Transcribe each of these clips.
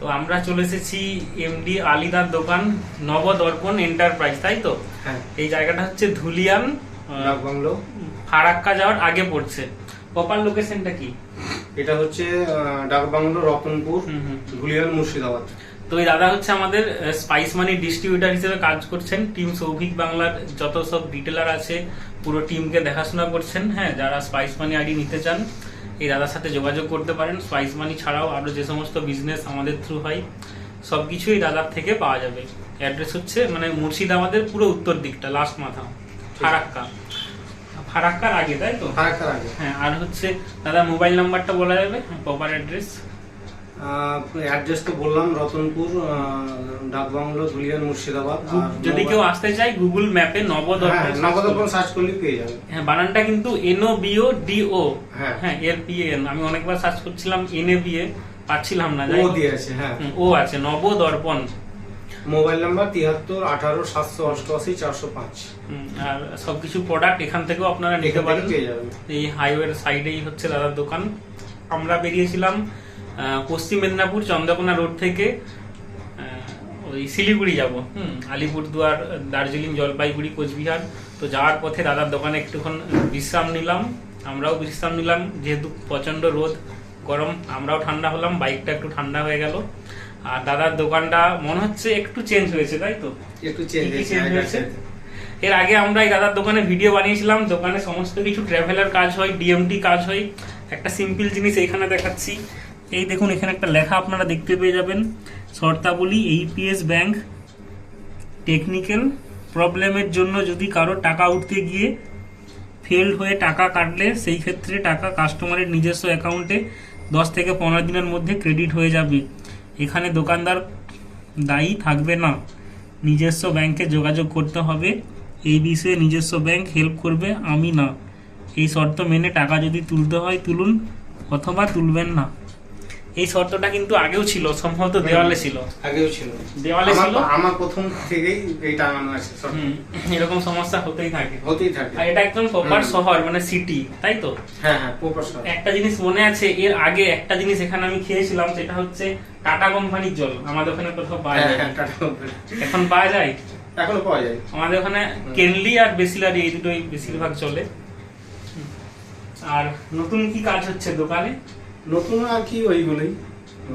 তো আমরা চলে এসেছি এমডি আলিদার দোকান নবদর্পণ এন্টারপ্রাইজ তাই তো? হ্যাঁ। এই জায়গাটা হচ্ছে ধুলিয়ান বাংলো ফারাক্কা যাওয়ার আগে পড়ছে। প্রপার লোকেশনটা কি? এটা হচ্ছে আহ, ডাক বাংলো রতনপুর ধুলিয়ান মুর্শিদাবাদ। তো এই দাদা হচ্ছে আমাদের স্পাইস মানি ডিস্ট্রিবিউটার হিসেবে কাজ করছেন। টিম সৌভিক বাংলার যত সব ডিটেলার আছে পুরো টিমকে দেখাশোনা করছেন। হ্যাঁ যারা স্পাইস মানি আইডি নিতে চান এই দাদার সাথে যোগাযোগ করতে পারেন। স্পাইস মানি ছাড়াও আরও যে সমস্ত বিজনেস আমাদের থ্রু হয় সব কিছুই দাদার থেকে পাওয়া যাবে। অ্যাড্রেস হচ্ছে মানে মুর্শিদাবাদের পুরো উত্তর দিকটা লাস্ট মাথা ফারাক্কা। ফারাক্কার আগে তাই তো? ফারাক্কার আগে। হ্যাঁ আর হচ্ছে দাদা মোবাইল নাম্বারটা বলা যাবে প্রপার অ্যাড্রেস অ্যাড্রেস তো বললাম রতনপুর আহ, ডাক ধুলিয়ান মুর্শিদাবাদ যদি কেউ আসতে চায় গুগল ম্যাপে নবদর্পণ নবদর্পণ সার্চ করলে পেয়ে যাবে। হ্যাঁ বানানটা কিন্তু এনও বিও ডিও হ্যাঁ। হ্যাঁ এর পিএন আমি অনেকবার সার্চ করছিলাম এনএ বিএ পাচ্ছিলাম না যাই ও দিয়ে আছে হ্যাঁ। ও আছে নবদর্পণ। মোবাইল নাম্বার তিয়াত্তর আঠারো সাতশো অষ্টআশি চারশো পাঁচ। আর সবকিছু প্রোডাক্ট এখান থেকেও আপনারা নিতে পারেন। পেয়ে যাবেন। এই হাইওয়ের সাইডেই হচ্ছে দাদার দোকান। আমরা বেরিয়েছিলাম পশ্চিম মেদিনীপুর চন্দ্রকোনা রোড থেকে ওই শিলিগুড়ি যাব হুম আলিপুরদুয়ার দার্জিলিং জলপাইগুড়ি কোচবিহার তো যাওয়ার পথে দাদার দোকানে একটুক্ষণ বিশ্রাম নিলাম আমরাও বিশ্রাম নিলাম যেহেতু প্রচণ্ড রোদ গরম আমরাও ঠান্ডা হলাম বাইকটা একটু ঠান্ডা হয়ে গেল আর দাদার দোকানটা মনে হচ্ছে একটু চেঞ্জ হয়েছে তাই তো একটু চেঞ্জ হয়েছে আগের হয়েছে? চাইতে। এর আগে আমরা এই দাদার দোকানে ভিডিও বানিয়েছিলাম দোকানে সমস্ত কিছু ট্রাভেলার কাজ হয় ডিএমটি কাজ হয় একটা সিম্পল জিনিস এখানে দেখাচ্ছি। এই দেখুন, এখানে একটা লেখা আপনারা দেখতে পেয়ে যাবেন। শর্তাবলী এইপিএস ব্যাংক টেকনিক্যাল প্রবলেমের জন্য যদি কারও টাকা উঠতে গিয়ে ফেল্ড হয়ে টাকা কাটলে, সেই ক্ষেত্রে টাকা কাস্টমারের নিজস্ব অ্যাকাউন্টে দশ থেকে পনেরো দিনের মধ্যে ক্রেডিট হয়ে যাবে। এখানে দোকানদার দায়ী থাকবে না। নিজস্ব ব্যাংকে যোগাযোগ করতে হবে। এই বিষয়ে নিজস্ব ব্যাংক হেল্প করবে, আমি না। এই শর্ত মেনে টাকা যদি তুলতে হয় তুলুন অথবা তুলবেন না। এই শর্তটা কিন্তু আগেও ছিল সম্ভবত দেওয়ালে ছিল। আগেও ছিল। দেওয়ালে ছিল? আমার প্রথম থেকেই এই টাঙানো আছে এরকম সমস্যা হতেই থাকে। হতেই থাকে। আর এটা একদম প্রপার শহর মানে সিটি তাই তো? হ্যাঁ হ্যাঁ প্রফেসর একটা জিনিস মনে আছে এর আগে একটা জিনিস এখানে আমি খেয়েছিলাম সেটা হচ্ছে টাটা কোম্পানির জল। আমাদের ওখানে কোথাও পাওয়া হ্যাঁ যায়। হ্যাঁ টাটা। এখন পাওয়া যায়? এখনও পাওয়া যায়। আমাদের ওখানে কেনলি আর বেসিলারি এই দুটোই বেশিরভাগ চলে। আর নতুন কি কাজ হচ্ছে দোকানে? নতুন আর কি ওইগুলোই।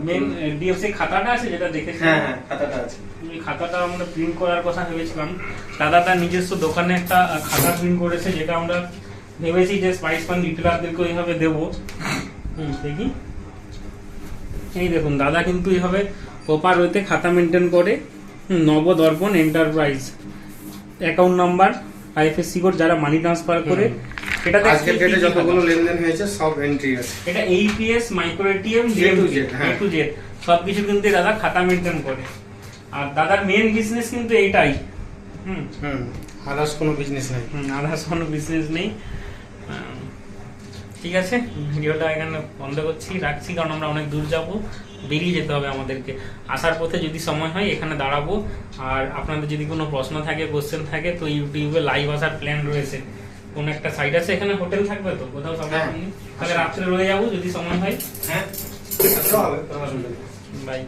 মেন ডিএফসি খাতাটা আছে যেটা দেখেছি? হ্যাঁ হ্যাঁ খাতাটা আছে। ওই খাতাটা আমরা প্রিন্ট করার কথা ভেবেছিলাম। দাদা তার নিজস্ব দোকানে একটা খাতা প্রিন্ট করেছে যেটা আমরা ভেবেছি যে স্পাইস পান রিটেলারদেরকে ওইভাবে দেবো। হুম দেখি। এই দেখুন দাদা কিন্তু এইভাবে প্রপার ওইতে খাতা মেনটেন করে। Nabadarpan enterprise account number IFSC code যারা মানি ট্রান্সফার করে এটা আজকের ডেটে যতগুলো লেনদেন হয়েছে সব এন্ট্রি আছে। এটা AEPS micro ATM to Z, হ্যাঁ। টু জেড সবকিছু কিন্তু দাদা খাতা মেনটেন করে। আর দাদার মেন বিজনেস কিন্তু এইটাই। হুম। হুম আদার্স কোনো বিজনেস নাই। আদার্স কোনো বিজনেস নেই। ঠিক আছে ভিডিওটা এখানে বন্ধ করছি রাখছি কারণ আমরা অনেক দূর যাব। বেরিয়ে যেতে হবে আমাদেরকে। আসার পথে যদি সময় হয় এখানে দাঁড়াবো। আর আপনাদের যদি কোনো প্রশ্ন থাকে কোশ্চেন থাকে তো ইউটিউবে লাইভ আসার প্ল্যান রয়েছে। কোন একটা সাইড আছে এখানে হোটেল থাকবে তো? কোথাও সময় হ্যাঁ। তাহলে রাত্রে রয়ে যাব যদি সময় হয়। হ্যাঁ। নেই। বাই